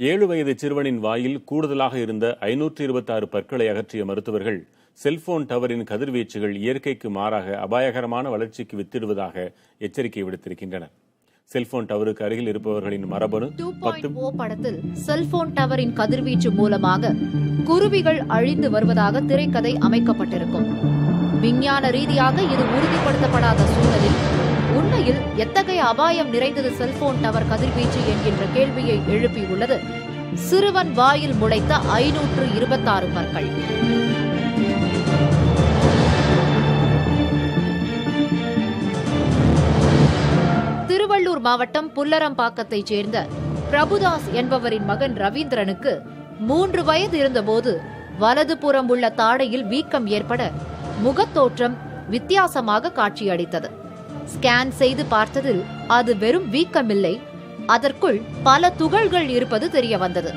ஏழு வயது சிறுவனின் வாயில் கூடுதலாக இருந்த ஐநூற்றி இருபத்தாறு பற்களை அகற்றிய மருத்துவர்கள் செல்போன் டவரின் கதிர்வீச்சுகள் இயற்கைக்கு மாறாக அபாயகரமான வளர்ச்சிக்கு வித்திடுவதாக எச்சரிக்கை விடுத்திருக்கின்றனர். செல்போன் டவருக்கு அருகில் இருப்பவர்களின் மரபணு படத்தில் செல்போன் டவரின் கதிர்வீச்சு மூலமாக குருவிகள் அழிந்து வருவதாக திரைக்கதை அமைக்கப்பட்டிருக்கும். விஞ்ஞான ரீதியாக இது உறுதிப்படுத்தப்படாத சூழலில் உண்மையில் எத்தகைய அபாயம் நிறைந்தது செல்போன் டவர் கதிர்வீச்சு என்கின்ற கேள்வியை எழுப்பியுள்ளது. சிறுவன் வாயில் முளைத்த ஐநூற்று இருபத்தாறு பற்கள். திருவள்ளூர் மாவட்டம் புல்லரம்பாக்கத்தைச் சேர்ந்த பிரபுதாஸ் என்பவரின் மகன் ரவீந்திரனுக்கு மூன்று வயது இருந்தபோது வலதுபுறம் உள்ள தாடையில் வீக்கம் ஏற்பட முகத்தோற்றம் வித்தியாசமாக காட்சியளித்தது. ஸ்கேன் செய்து பார்த்ததில் அது வெறும் வீக்கமில்லை. அதற்குள் பல துகள்கள் இருப்பது தெரிய வந்தது.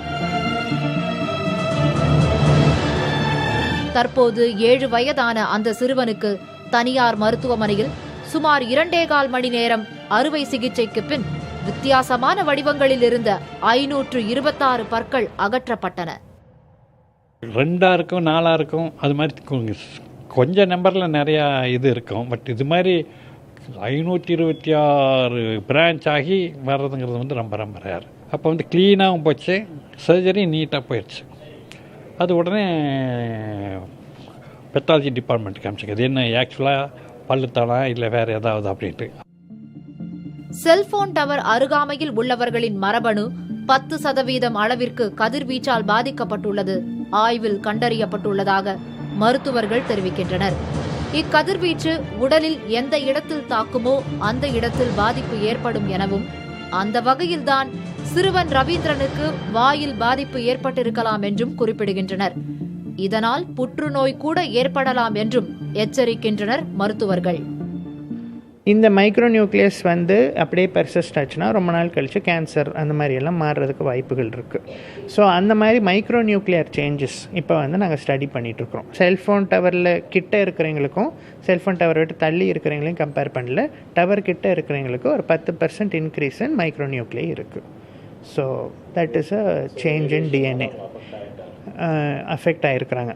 தற்போது ஏழு வயதான அந்த சிறுவனுக்கு தனியார் மருத்துவமனையில் சுமார் இரண்டே கால் மணி நேரம் அறுவை சிகிச்சைக்கு பின் வித்தியாசமான வடிவங்களில் இருந்த ஐநூற்று இருபத்தாறு பற்கள் அகற்றப்பட்டன. ரெண்டாக இருக்கும் நாலாக இருக்கும் அது மாதிரி கொஞ்சம் நம்பரில் நிறையா இது இருக்கும். பட் இது மாதிரி ஐநூற்றி இருபத்தி ஆறு பிரான்ச் ஆகி வர்றதுங்கிறது வந்து ரொம்ப ரொம்ப ரேர் அப்போ வந்து க்ளீனாகவும் போச்சு சர்ஜரி நீட்டாக போயிடுச்சு. அது உடனே பெத்தாலஜி டிபார்ட்மெண்ட் காமிச்சிங்க அது என்ன ஆக்சுவலாக பல்லுத்தானா இல்லை வேறு ஏதாவது அப்படின்ட்டு செல்போன் டவர் அருகாமையில் உள்ளவர்களின் மரபணு பத்து சதவீதம் அளவிற்கு கதிர்வீச்சால் பாதிக்கப்பட்டுள்ளது. ஆய்வில் கண்டறியப்பட்டுள்ளதாக மருத்துவர்கள் தெரிவிக்கின்றனர். இக்கதிர்வீச்சு உடலில் எந்த இடத்தில் தாக்குமோ அந்த இடத்தில் பாதிப்பு ஏற்படும் எனவும் அந்த வகையில்தான் சிறுவன் ரவீந்திரனுக்கு வாயில் பாதிப்பு ஏற்பட்டிருக்கலாம் என்றும் குறிப்பிடுகின்றனர். இதனால் புற்றுநோய் கூட ஏற்படலாம் என்றும் எச்சரிக்கின்றனர் மருத்துவர்கள். இந்த மைக்ரோ நியூக்ளியஸ் வந்து அப்படியே பெர்சஸ்ட் ஆச்சுன்னா ரொம்ப நாள் கழித்து கேன்சர் அந்த மாதிரி எல்லாம் மாறுறதுக்கு வாய்ப்புகள் இருக்குது ஸோ அந்த மாதிரி மைக்ரோ நியூக்ளியர் சேஞ்சஸ் இப்போ வந்து நாங்கள் ஸ்டடி பண்ணிகிட்ருக்குறோம் செல்ஃபோன் டவரில் கிட்ட இருக்கிறவங்களுக்கும் செல்ஃபோன் டவர் விட்டு தள்ளி இருக்கிறவங்களையும் கம்பேர் பண்ணல. டவர் கிட்ட இருக்கிறவங்களுக்கு ஒரு பத்து பர்சன்ட் இன்க்ரீஸ் இன் மைக்ரோ நியூக்ளியை இருக்குது so that is a change in DNA affect ஆகிருக்கிறாங்க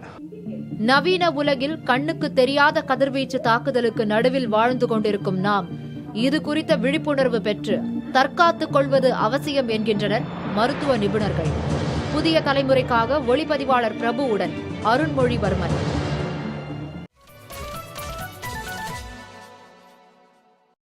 நவீன உலகில் கண்ணுக்கு தெரியாத கதிர்வீச்சு தாக்குதலுக்கு நடுவில் வாழ்ந்து கொண்டிருக்கும் நாம் இது குறித்த விழிப்புணர்வு பெற்று தற்காத்துக் கொள்வது அவசியம் என்கின்றனர் மருத்துவ நிபுணர்கள். புதிய தலைமுறைக்காக ஒளிப்பதிவாளர் பிரபுவுடன் அருண்மொழிவர்மன்.